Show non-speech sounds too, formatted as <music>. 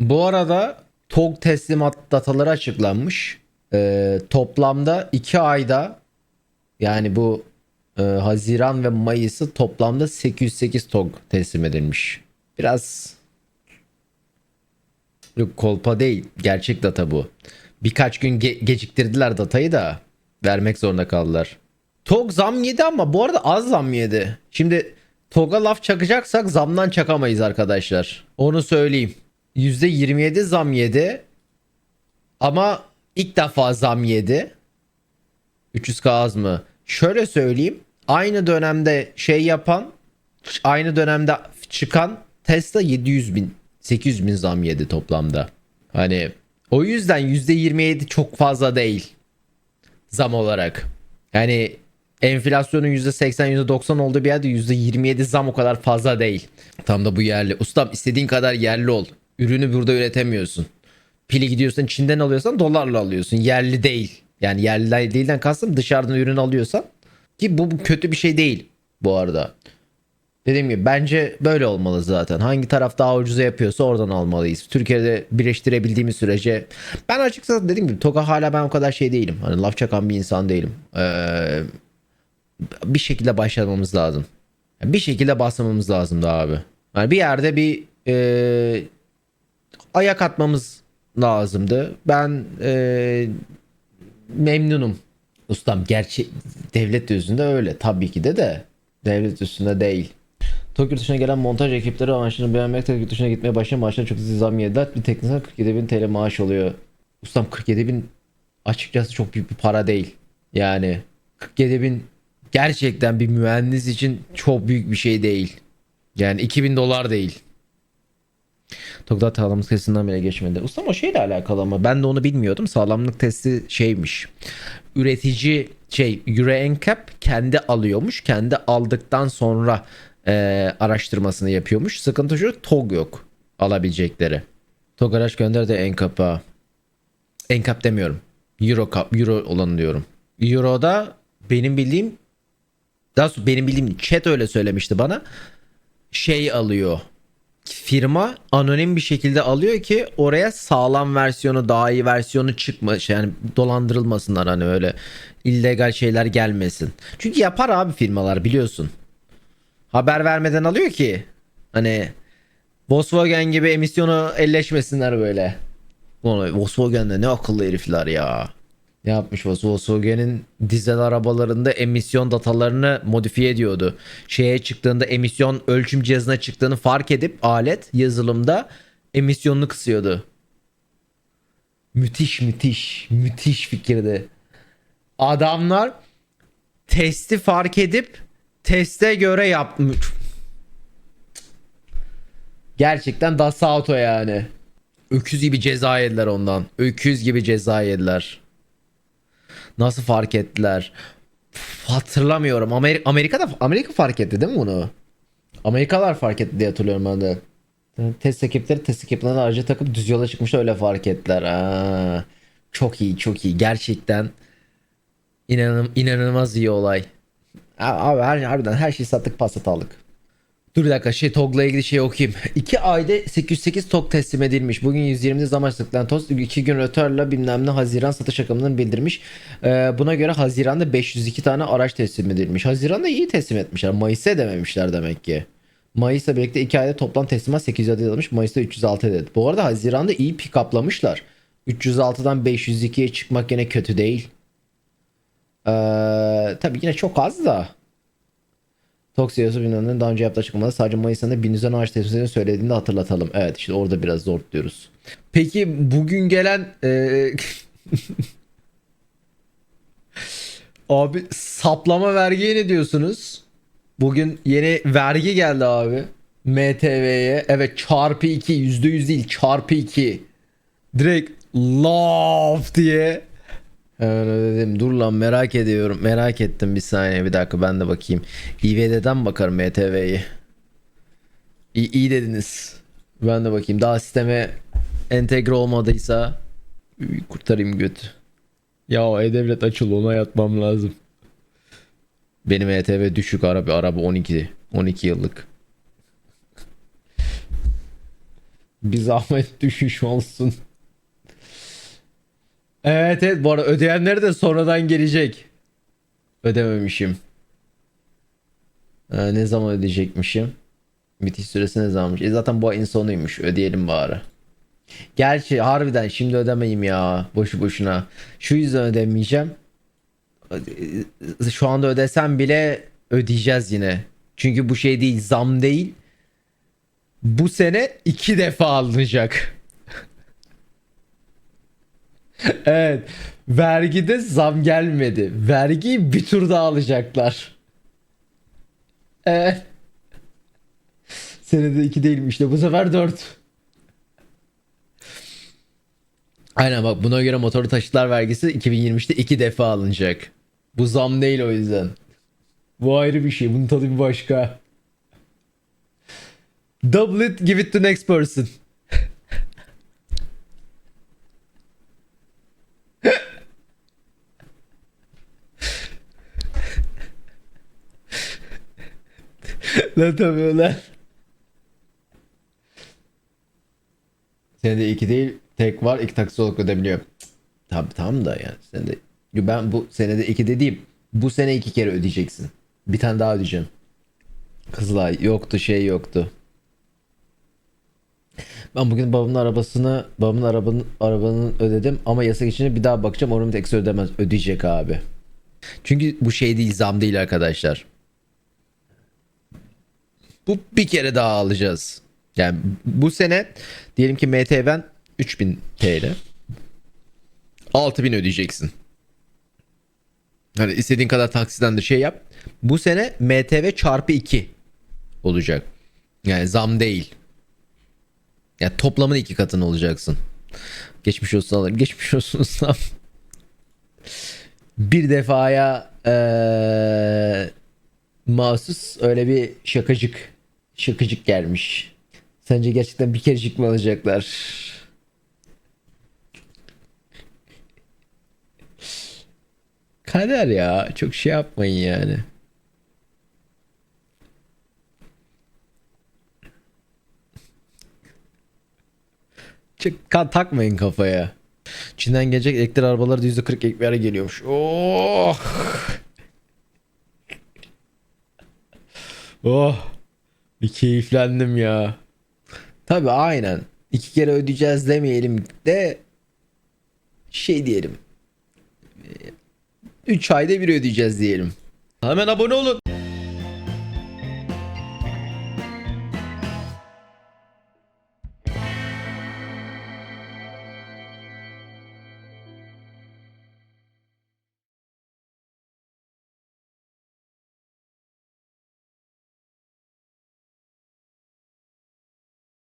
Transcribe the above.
Bu arada TOG teslimat dataları açıklanmış. Ee, toplamda 2 ayda yani bu e, Haziran ve Mayıs'ı toplamda 808 TOG teslim edilmiş. Biraz yok kolpa değil. Gerçek data bu. Birkaç gün ge- geciktirdiler datayı da vermek zorunda kaldılar. TOG zam yedi ama bu arada az zam yedi. Şimdi TOG'a laf çakacaksak zamdan çakamayız arkadaşlar. Onu söyleyeyim. %27 zam yedi. Ama ilk defa zam yedi. 300k az mı? Şöyle söyleyeyim. Aynı dönemde şey yapan, aynı dönemde çıkan Tesla 700 bin, 800 bin zam yedi toplamda. Hani o yüzden %27 çok fazla değil zam olarak. Yani enflasyonun %80 %90 olduğu bir yerde %27 zam o kadar fazla değil. Tam da bu yerli. Ustam istediğin kadar yerli ol. Ürünü burada üretemiyorsun. Pili gidiyorsan Çin'den alıyorsan dolarla alıyorsun. Yerli değil. Yani yerli değilden kastım dışarıdan ürün alıyorsan. Ki bu, kötü bir şey değil bu arada. Dediğim gibi bence böyle olmalı zaten. Hangi taraf daha ucuza yapıyorsa oradan almalıyız. Türkiye'de birleştirebildiğimiz sürece ben açıkçası dediğim gibi TOG'a hala ben o kadar şey değilim. Hani laf çakan bir insan değilim. Ee, bir şekilde başlamamız lazım. Bir şekilde basmamız lazım da abi. Yani bir yerde bir e, ayak atmamız lazımdı. Ben e, memnunum. Ustam gerçi devlet yüzünde öyle tabii ki de de devlet üstünde değil. Tokyo dışına gelen montaj ekipleri maaşını beğenmek Tokyo dışına gitmeye başlayan maaşına çok hızlı zam yediler. Bir teknisyen 47 bin TL maaş oluyor. Ustam 47 bin açıkçası çok büyük bir para değil. Yani 47 bin gerçekten bir mühendis için çok büyük bir şey değil. Yani 2000 dolar değil. Tokyo sağlamlık testinden bile geçmedi. Ustam o şeyle alakalı ama ben de onu bilmiyordum. Sağlamlık testi şeymiş. Üretici şey Euro NCAP kendi alıyormuş. Kendi aldıktan sonra e, araştırmasını yapıyormuş. Sıkıntı şu TOG yok alabilecekleri. TOG araç gönderdi NCAP'a. NCAP demiyorum. Euro, Cup- Euro olanı diyorum. Euro'da benim bildiğim daha benim bildiğim chat öyle söylemişti bana. Şey alıyor firma anonim bir şekilde alıyor ki oraya sağlam versiyonu daha iyi versiyonu çıkma yani dolandırılmasınlar hani öyle illegal şeyler gelmesin. Çünkü yapar abi firmalar biliyorsun. Haber vermeden alıyor ki hani Volkswagen gibi emisyonu elleşmesinler böyle. Volkswagen'de ne akıllı herifler ya. Ne yapmış Volkswagen'in dizel arabalarında emisyon datalarını modifiye ediyordu. Şeye çıktığında emisyon ölçüm cihazına çıktığını fark edip alet yazılımda emisyonunu kısıyordu. Müthiş müthiş müthiş fikirdi. Adamlar testi fark edip teste göre yapmış. Gerçekten Das Auto yani. Öküz gibi ceza yediler ondan. Öküz gibi ceza yediler. Nasıl fark ettiler? Hatırlamıyorum. Amerika Amerika'da Amerika fark etti değil mi bunu? Amerikalılar fark etti diye hatırlıyorum ben de. Test ekipleri test ekiplerine aracı takıp düz yola çıkmış öyle fark ettiler. Aa, çok iyi çok iyi. Gerçekten inanın, inanılmaz iyi olay. Abi her, harbiden her şeyi sattık pasat aldık. Dur bir dakika şey TOG'la ilgili şey okuyayım. <laughs> 2 ayda 808 TOG teslim edilmiş. Bugün 120'de zam açtıktan TOS 2 gün rötarla bilmem ne Haziran satış rakamlarını bildirmiş. Ee, buna göre Haziran'da 502 tane araç teslim edilmiş. Haziran'da iyi teslim etmişler. Mayıs'a edememişler demek ki. Mayıs'la birlikte 2 ayda toplam teslimat 800 adet edilmiş. Mayıs'ta 306 adet. Bu arada Haziran'da iyi pick-up'lamışlar. 306'dan 502'ye çıkmak yine kötü değil. Ee, tabii yine çok az da. Tok CEO'su bilmem daha önce yaptığı açıklamada sadece Mayıs ayında 1000 üzerine ağaç teslimini söylediğini de hatırlatalım. Evet işte orada biraz zor diyoruz. Peki bugün gelen eee, <laughs> abi saplama vergiye ne diyorsunuz? Bugün yeni vergi geldi abi. MTV'ye. Evet çarpı 2 %100 değil çarpı 2. Direkt love diye. Hemen ödedim. Dur lan merak ediyorum. Merak ettim bir saniye bir dakika ben de bakayım. İVD'den bakarım MTV'yi. İyi, iyi dediniz. Ben de bakayım. Daha sisteme entegre olmadıysa kurtarayım götü. Ya E-Devlet açıl ona yatmam lazım. Benim ETV düşük araba araba 12 12 yıllık. Bir zahmet düşüş olsun. Evet evet bu arada ödeyenleri de sonradan gelecek. Ödememişim. Ee, ne zaman ödeyecekmişim? Bitiş süresi ne zamanmış? E zaten bu ayın sonuymuş. Ödeyelim bari. Gerçi harbiden şimdi ödemeyim ya. Boşu boşuna. Şu yüzden ödemeyeceğim. Şu anda ödesem bile ödeyeceğiz yine. Çünkü bu şey değil zam değil. Bu sene iki defa alınacak. <laughs> evet. Vergide zam gelmedi. Vergiyi bir tur daha alacaklar. Evet. Senede iki değilmiş de bu sefer dört. Aynen bak buna göre motorlu taşıtlar vergisi 2023'te iki defa alınacak. Bu zam değil o yüzden. Bu ayrı bir şey. Bunun tadı bir başka. Double it, give it to next person. Lan tabii ulan. Senede iki değil tek var iki taksi olarak ödebiliyor. Tabii tamam da yani senede ben bu senede iki dediğim bu sene iki kere ödeyeceksin. Bir tane daha ödeyeceğim. Kızılay yoktu şey yoktu. Ben bugün babamın arabasını babamın arabanın arabanın ödedim ama yasa geçince bir daha bakacağım onun eksi ödemez ödeyecek abi. Çünkü bu şey değil zam değil arkadaşlar. Bu bir kere daha alacağız. Yani bu sene diyelim ki MTV'den 3000 TL. 6000 ödeyeceksin. Hani istediğin kadar taksiden de şey yap. Bu sene MTV çarpı 2 olacak. Yani zam değil. Yani toplamın iki katını olacaksın. Geçmiş olsun alırım. Geçmiş olsun. <laughs> Bir defaya eee mahsus öyle bir şakacık şakacık gelmiş. Sence gerçekten bir kerecik mi alacaklar? Kader ya. Çok şey yapmayın yani. Ka- takmayın kafaya. Çin'den gelecek elektrikli arabalar da %40 ek geliyormuş. Oh! Oh! Bir keyiflendim ya. Tabi aynen. İki kere ödeyeceğiz demeyelim de şey diyelim. 3 ayda bir ödeyeceğiz diyelim. Hemen abone olun.